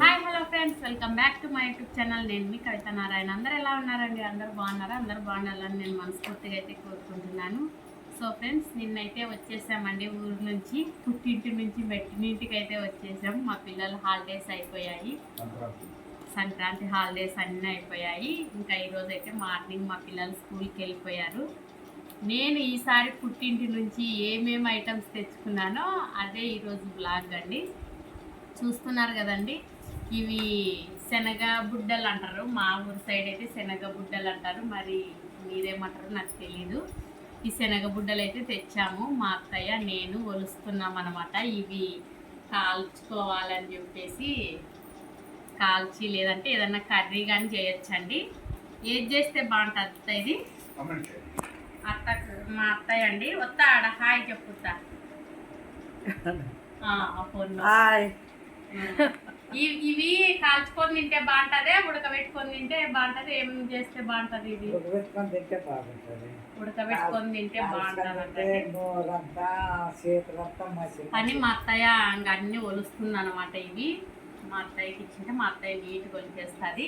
Hi hello friends welcome back to my YouTube channel నేను మీ కవిత నారాయణ. అందరు ఎలా ఉన్నారండి? అందరు బాగున్నారా? అందరు బాగుండాలని నేను మనస్ఫూర్తిగా అయితే కోరుకుంటున్నాను. సో ఫ్రెండ్స్ నిన్నైతే వచ్చేసామండి ఊరు నుంచి పుట్టింటి నుంచి మెట్టినింటికి అయితే వచ్చేసాం. మా పిల్లల హాలిడేస్ అయిపోయాయి. సంక్రాంతి హాలిడేస్ అన్నీ అయిపోయాయి. ఇంకా ఈరోజు అయితే మార్నింగ్ మా పిల్లలు స్కూల్కి వెళ్ళిపోయారు. నేను ఈసారి పుట్టింటి నుంచి ఏమేమి ఐటమ్స్ తెచ్చుకున్నానో అదే ఈరోజు బ్లాగ్ అండి. చూస్తున్నారు కదండి ఇవి శనగ బుడ్డలు అంటారు. మా ఊరి సైడ్ అయితే శనగ బుడ్డలు అంటారు. మరి మీరేమంటారు నాకు తెలీదు. ఈ శనగ బుడ్డలు అయితే తెచ్చాము. మా అత్తయ్య నేను ఒలుస్తున్నాం అనమాట ఇవి కాల్చుకోవాలని చెప్పేసి కాల్చి లేదంటే ఏదన్నా కర్రీ కానీ చేయొచ్చండి. ఏది చేస్తే బాగుంటుంది అత్త ఇది? అత్త మా అత్తయ్య అండి. వస్తా ఆడ హాయ్ చెప్పుతా. హాయ్. ఇవి ఇవి కాల్చుకొని తింటే బాగుంటదే ఉడకబెట్టుకొని తింటే బాగుంటది ఏం చేస్తే బాగుంటది ఇది? ఉడకబెట్టుకొని తింటే బాగుంటుంది. ఉడకబెట్టుకొని తింటే బాగుంటది కానీ మా అత్తయ్య ఇంక అన్ని ఒలుస్తుంది అనమాట ఇవి. మా అత్తయ్యకి ఇచ్చింటే మా అత్తయ్య నీట్గా ఒలిచేస్తుంది.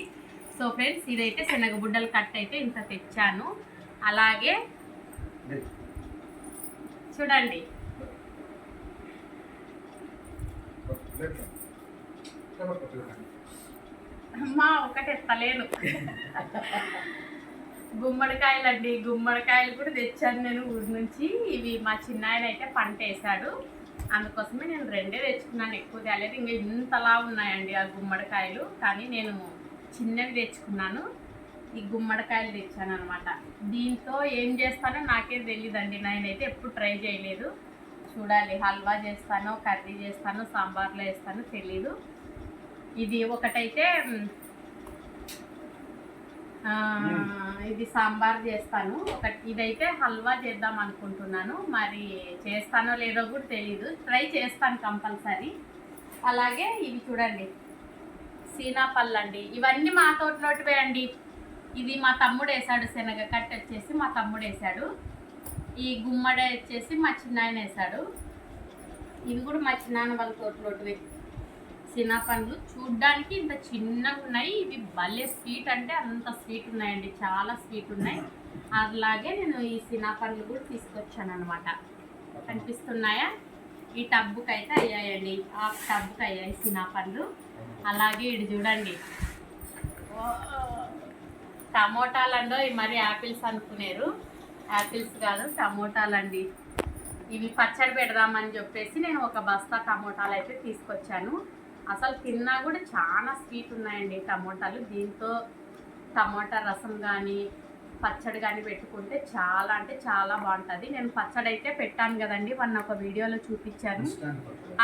సో ఫ్రెండ్స్ ఇదైతే శనగబుడ్డలు కట్ అయితే ఇంత తెచ్చాను. అలాగే చూడండి. అమ్మా ఒకటి ఎత్తలేను గుమ్మడికాయలండి గుమ్మడికాయలు కూడా తెచ్చాను నేను ఊరి నుంచి. ఇవి మా చిన్నాయన అయితే పంట వేశాడు. అందుకోసమే నేను రెండే తెచ్చుకున్నాను ఎక్కువ తేలేదు. ఇంకా ఇంతలా ఉన్నాయండి ఆ గుమ్మడికాయలు. కానీ నేను చిన్నవి తెచ్చుకున్నాను. ఈ గుమ్మడికాయలు తెచ్చాను అనమాట దీంతో ఏం చేస్తానో నాకే తెలియదండి నేనైతే ఎప్పుడు ట్రై చేయలేదు. చూడాలి హల్వా చేస్తానో కర్రీ చేస్తానో సాంబార్లో వేస్తానో తెలీదు. ఇది ఒకటైతే ఇది సాంబార్ చేస్తాను. ఒకటి ఇదైతే హల్వా చేద్దాం అనుకుంటున్నాను. మరి చేస్తానో లేదో కూడా తెలీదు. ట్రై చేస్తాను కంపల్సరీ. అలాగే ఇవి చూడండి సీనాపళ్ళు అండి ఇవన్నీ మా తోటలోటివే అండి. ఇది మా తమ్ముడు వేసాడు శనగ కట్ట వచ్చేసి మా తమ్ముడు వేసాడు ఈ గుమ్మడ వచ్చేసి మా చిన్నాయన వేసాడు ఇవి కూడా మా చిన్నాన్న వాళ్ళ తోటలోటివే. సినాపండ్లు చూడ్డానికి ఇంత చిన్నగా ఉన్నాయి ఇవి భలే స్వీట్ అంటే అంత స్వీట్ ఉన్నాయండి. చాలా స్వీట్ ఉన్నాయి. అలాగే నేను ఈ సినాపండ్లు కూడా తీసుకొచ్చాను అనమాట కనిపిస్తున్నాయా? ఈ టబ్బుకి అయితే అయ్యాయండి. ఆ టబ్బుకి అయ్యాయి సినాపండ్లు అలాగే ఇటు చూడండి. ఓ, టమోటాలండో ఇవి మరి యాపిల్స్ అనుకునేరు. యాపిల్స్ కాదు టమోటాలండి. ఇవి పచ్చడి పెడదామని చెప్పేసి నేను ఒక బస్తా టమోటాలు అయితే తీసుకొచ్చాను. అసలు తిన్నా కూడా చాలా స్వీట్ ఉన్నాయండి టమోటాలు. దీంతో టమోటా రసం కానీ పచ్చడి కానీ పెట్టుకుంటే చాలా అంటే చాలా బాగుంటుంది. నేను పచ్చడి అయితే పెట్టాను కదండి మొన్న ఒక వీడియోలో చూపించాను.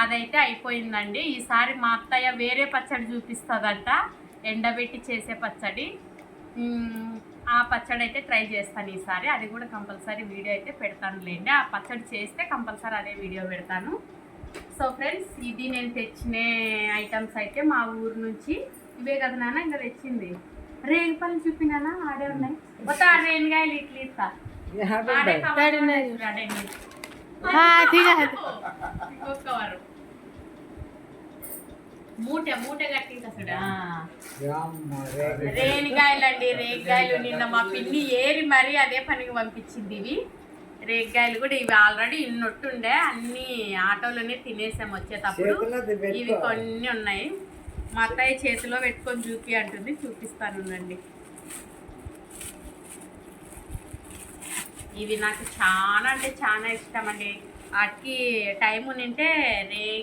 అదైతే అయిపోయిందండి. ఈసారి మా అత్తయ్య వేరే పచ్చడి చూపిస్తుందంట ఎండబెట్టి చేసే పచ్చడి. ఆ పచ్చడి అయితే ట్రై చేస్తాను ఈసారి. అది కూడా కంపల్సరీ వీడియో అయితే పెడతాను లేండి. ఆ పచ్చడి చేస్తే కంపల్సరీ అదే వీడియో పెడతాను. సో ఫ్రెండ్స్ ఇది నేను తెచ్చిన ఐటమ్స్ అయితే మా ఊరు నుంచి. ఇవే కదా నాన్న ఇంకా తెచ్చింది. రేగిపళ్ళు చూపినానా ఆడే ఉన్నాయి. మొత్తం ఆ రేణిగాయలు ఇట్లా ఇస్తా. ఆడే కవర్ ఉన్నాయి చూడు, ఆడే ఉన్నాయి. ఇంకొక వారు మూట మూట కట్టింది అసలు. రేణికాయలు అండి రేగికాయలు నిన్న మా పిన్ని ఏరి మరీ అదే పనికి పంపించింది ఇవి. రేగికాయలు కూడా ఇవి ఆల్రెడీ ఇన్నొట్టుండే. అన్ని ఆటోలోనే తినేసాం వచ్చేటప్పుడు. ఇవి కొన్ని ఉన్నాయి. మా అత్తయ్య చేతిలో పెట్టుకొని చూపి అంటుంది. చూపిస్తాను అండి ఇవి నాకు చాలా అంటే చాలా ఇష్టం అండి వాటికి టైం ఉంటే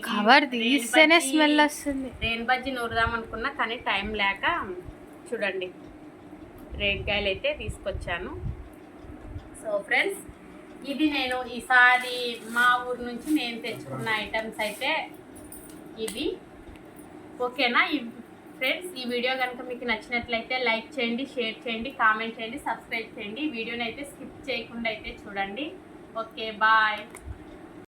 కవర్ తీస్తేనే స్మెల్ వస్తుంది. రేణి బజ్జీ నూరుదాం అనుకున్నా కానీ టైం లేక చూడండి. రేగికాయలు అయితే తీసుకొచ్చాను. సో ఫ్రెండ్స్ ఇది నేను ఈసారి మా ఊరు నుంచి నేను తెచ్చుకున్న ఐటమ్స్ అయితే ఇవి. ఓకేనా? ఫ్రెండ్స్ ఈ వీడియో కనుక మీకు నచ్చినట్లయితే లైక్ చేయండి షేర్ చేయండి కామెంట్ చేయండి సబ్స్క్రైబ్ చేయండి. వీడియోని అయితే స్కిప్ చేయకుండా అయితే చూడండి. Okay bye.